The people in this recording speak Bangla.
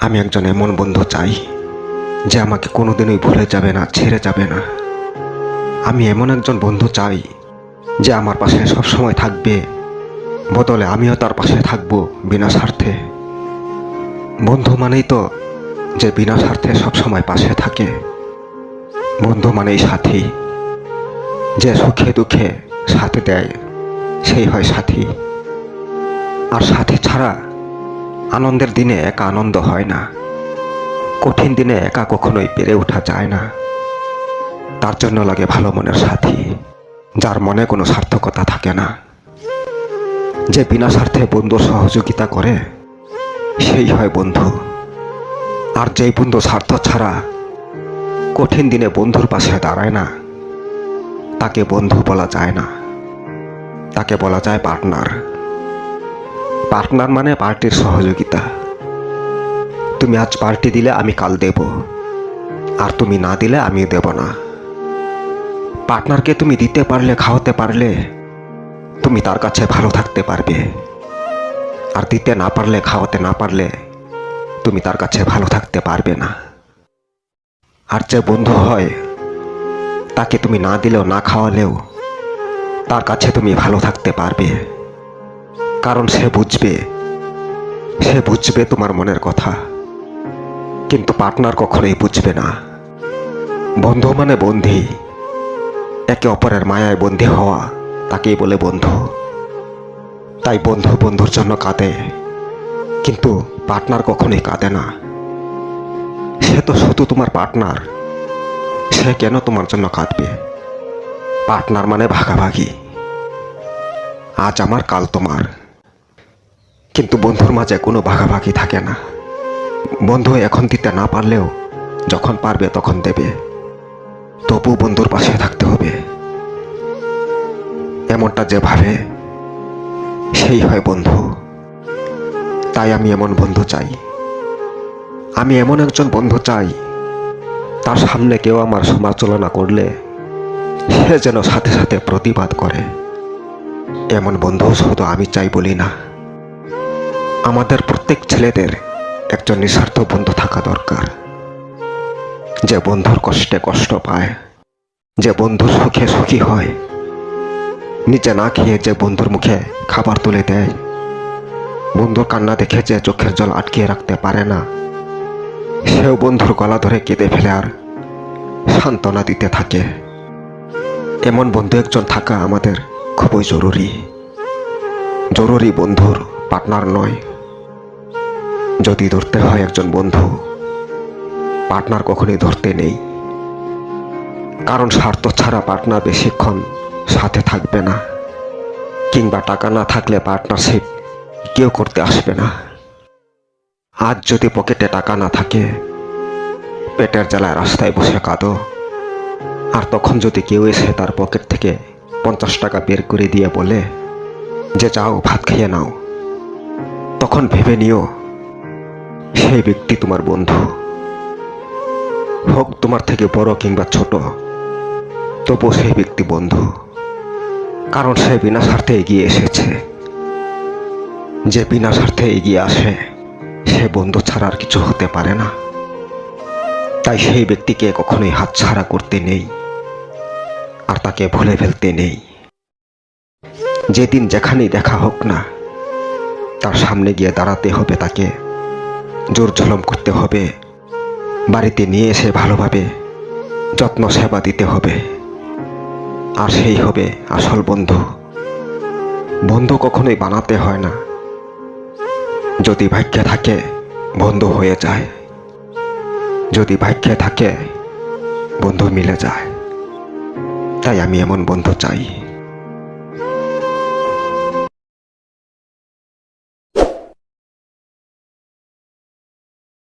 আমি একজন এমন বন্ধু চাই যে আমাকে কোনোদিনই ভুলে যাবে না, ছেড়ে যাবে না। আমি এমন একজন বন্ধু চাই যে আমার পাশে সব সময় থাকবে, বদলে আমিও তার পাশে থাকব বিনা স্বার্থে। বন্ধু মানেই তো যে বিনা স্বার্থে সব সময় পাশে থাকে। বন্ধু মানেই সাথী। যে সুখে দুঃখে সাথে দেয়, সেই হয় সাথী। আর সাথী ছাড়া আনন্দের দিনে একা আনন্দ হয় না। কঠিন দিনে একা কখনোই পেরে ওঠা যায় না। তার জন্য লাগে ভালো মনের সাথী, যার মনে কোনো সার্থকতা থাকে না। যে বিনা স্বার্থে বন্ধুর সহযোগিতা করে, সেই হয় বন্ধু। আর যেই বন্ধু স্বার্থ ছাড়া কঠিন দিনে বন্ধুর পাশে দাঁড়ায় না, তাকে বন্ধু বলা যায় না। তাকে বলা যায় পার্টনার। পার্টনার মানে পার্টির সহযোগিতা। তুমি আজ পার্টি দিলে আমি কাল দেব। আর তুমি না দিলে আমি দেব না। পার্টনারকে তুমি দিতে পারলে, খাওয়াতে পারলে, তুমি তার কাছে ভালো থাকতে পারবে। আর দিতে না পারলে, খাওয়াতে না পারলে, তুমি তার কাছে ভালো থাকতে পারবে না। আর যে বন্ধু হয়, তাকে তুমি না দিলেও, না খাওয়ালেও, তার কাছে তুমি ভালো থাকতে পারবে। কারণ সে বুঝবে। সে বুঝবে তোমার মনের কথা। কিন্তু পার্টনার কখনোই বুঝবে না। বন্ধু মানে বন্ধি। একে অপরের মায়ায় বন্দী হওয়া তাকেই বলে বন্ধু। তাই বন্ধু বন্ধুর জন্য কাঁদে। কিন্তু পার্টনার কখনোই কাঁদে না। সে তো শুধু তোমার পার্টনার। সে কেন তোমার জন্য কাঁদবে? পার্টনার মানে ভাগাভাগি। আজ আমার, কাল তোমার। কিন্তু বন্ধুর মাঝে কোনো ভাগাভাগি থাকে না। বন্ধু এখন দিতে না পারলেও যখন পারবে তখন দেবে। তবু বন্ধুর পাশে থাকতে হবে। এমনটা যে ভাবে, সেই হয় বন্ধু। তাই আমি এমন বন্ধু চাই। আমি এমন একজন বন্ধু চাই, তার সামনে কেউ আমার সমালোচনা করলে সে যেন সাথে সাথে প্রতিবাদ করে। এমন বন্ধু শুধু আমি চাই বলি না। আমাদের প্রত্যেক ছেলেদের একজন নিঃস্বার্থ বন্ধু থাকা দরকার। যে বন্ধুর কষ্টে কষ্ট পায়, যে বন্ধুর সুখে সুখী হয়, নিজে না খেয়ে যে বন্ধুর মুখে খাবার তুলে দেয়, বন্ধুর কান্না দেখে যে চোখের জল আটকিয়ে রাখতে পারে না, সেও বন্ধুর গলা ধরে কেঁদে ফেলে আর সান্ত্বনা দিতে থাকে। এমন বন্ধু একজন থাকা আমাদের খুবই জরুরি। জরুরি বন্ধুর পার্টনার নয়। যদি ধরতে হয় একজন বন্ধু, পার্টনার কখনোই ধরতে নেই। কারণ স্বার্থ ছাড়া পার্টনার বেশিক্ষণ সাথে থাকবে না। কিংবা টাকা না থাকলে পার্টনারশিপ কেউ করতে আসবে না। আজ যদি পকেটে টাকা না থাকে, পেটের জ্বালায় রাস্তায় বসে কাঁদো। আর তখন যদি কেউ এসে তার পকেট থেকে পঞ্চাশ টাকা বের করে দিয়ে বলে, যে যাও, ভাত খেয়ে নাও, তখন ভেবে নিও সেই ব্যক্তি তোমার বন্ধু। হোক তোমার থেকে বড় কিংবা ছোট, তবু সেই ব্যক্তি বন্ধু। কারণ সে বিনা স্বার্থে এগিয়ে এসেছে। যে বিনা স্বার্থে এগিয়ে আসে, সে বন্ধু ছাড়া আর কিছু হতে পারে না। তাই সেই ব্যক্তিকে কখনোই হাতছাড়া করতে নেই, আর তাকে ভুলে ফেলতে নেই। যেদিন যেখানেই দেখা হোক না, তার সামনে গিয়ে দাঁড়াতে হবে তাকে। জোর ঝলম করতে হবে। বাড়িতে নিয়ে এসে ভালোভাবে যত্ন সেবা দিতে হবে। আর সেই হবে আসল বন্ধু। বন্ধু কখনোই বানাতে হয় না। যদি ভাগ্যে থাকে, বন্ধু হয়ে যায়। যদি ভাগ্যে থাকে, বন্ধু মিলে যায়। তাই আমি এমন বন্ধু চাই।